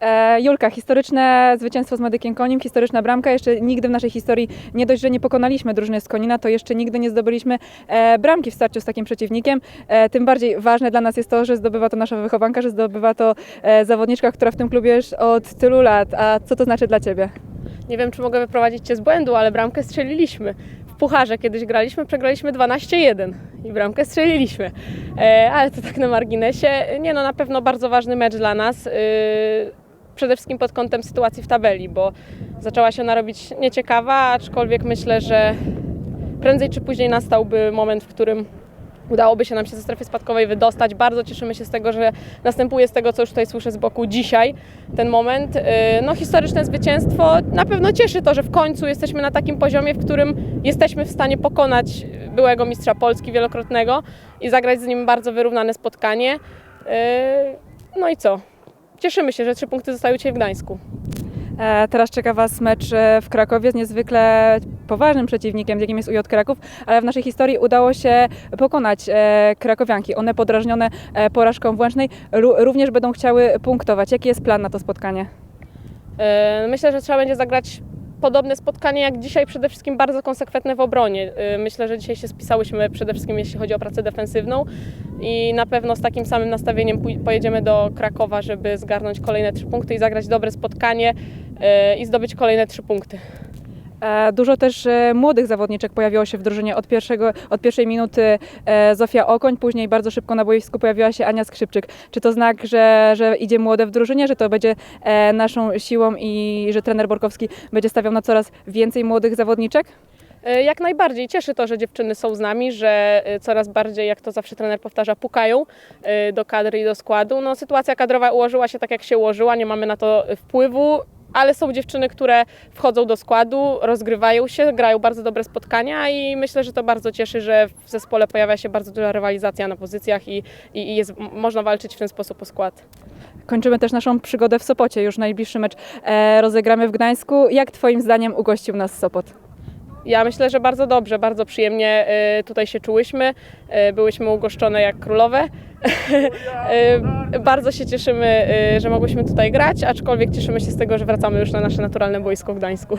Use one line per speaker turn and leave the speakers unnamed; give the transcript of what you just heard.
E, Julka, historyczne zwycięstwo z Medykiem Konim, historyczna bramka. Jeszcze nigdy w naszej historii nie dość, że nie pokonaliśmy drużyny z Konina, to jeszcze nigdy nie zdobyliśmy e, bramki w starciu z takim przeciwnikiem. E, tym bardziej ważne dla nas jest to, że zdobywa to nasza wychowanka, że zdobywa to zawodniczka, która w tym klubie już od tylu lat. A co to znaczy dla Ciebie?
Nie wiem, czy mogę wyprowadzić Cię z błędu, ale bramkę strzeliliśmy. W Pucharze kiedyś graliśmy, przegraliśmy 12-1 i bramkę strzeliliśmy. Ale to tak na marginesie. Nie no, na pewno bardzo ważny mecz dla nas. Przede wszystkim pod kątem sytuacji w tabeli, bo zaczęła się ona robić nieciekawa, aczkolwiek myślę, że prędzej czy później nastałby moment, w którym udałoby się nam się ze strefy spadkowej wydostać. Bardzo cieszymy się z tego, że następuje z tego, co już tutaj słyszę z boku dzisiaj, ten moment. Yy, No historyczne zwycięstwo. Na pewno cieszy to, że w końcu jesteśmy na takim poziomie, w którym jesteśmy w stanie pokonać byłego mistrza Polski wielokrotnego i zagrać z nim bardzo wyrównane spotkanie. Yy, No i co? Cieszymy się, że trzy punkty zostały dzisiaj w Gdańsku.
E, Teraz czeka Was mecz e, w Krakowie z niezwykle poważnym przeciwnikiem, jakim jest UJ Kraków, ale w naszej historii udało się pokonać e, krakowianki. One podrażnione porażką w Łęcznej ró- również będą chciały punktować. Jaki jest plan na to spotkanie?
Myślę, że trzeba będzie zagrać podobne spotkanie jak dzisiaj, przede wszystkim bardzo konsekwentne w obronie. Yy, Myślę, że dzisiaj się spisałyśmy przede wszystkim jeśli chodzi o pracę defensywną i na pewno z takim samym nastawieniem pojedziemy do Krakowa, żeby zgarnąć kolejne trzy punkty i zagrać dobre spotkanie yy, i zdobyć kolejne trzy punkty.
E, Dużo też e, młodych zawodniczek pojawiło się w drużynie od, pierwszego, od pierwszej minuty e, Zofia Okoń, później bardzo szybko na boisku pojawiła się Ania Skrzypczyk. Czy to znak, że, że idzie młode w drużynie, że to będzie naszą siłą i że trener Borkowski będzie stawiał na coraz więcej młodych zawodniczek?
Jak najbardziej cieszy to, że dziewczyny są z nami, że coraz bardziej, jak to zawsze trener powtarza, pukają do kadry i do składu. No, sytuacja kadrowa ułożyła się tak, jak się ułożyła, nie mamy na to wpływu, ale są dziewczyny, które wchodzą do składu, rozgrywają się, grają bardzo dobre spotkania i myślę, że to bardzo cieszy, że w zespole pojawia się bardzo duża rywalizacja na pozycjach i, i, jest, można walczyć w ten sposób o skład.
Kończymy też naszą przygodę w Sopocie. Już najbliższy mecz e, rozegramy w Gdańsku. Jak Twoim zdaniem ugościł nas Sopot?
Ja myślę, że bardzo dobrze, bardzo przyjemnie y, tutaj się czułyśmy. Y, Byłyśmy ugoszczone jak królowe. Y, Bardzo się cieszymy, że mogłyśmy tutaj grać, aczkolwiek cieszymy się z tego, że wracamy już na nasze naturalne boisko w Gdańsku.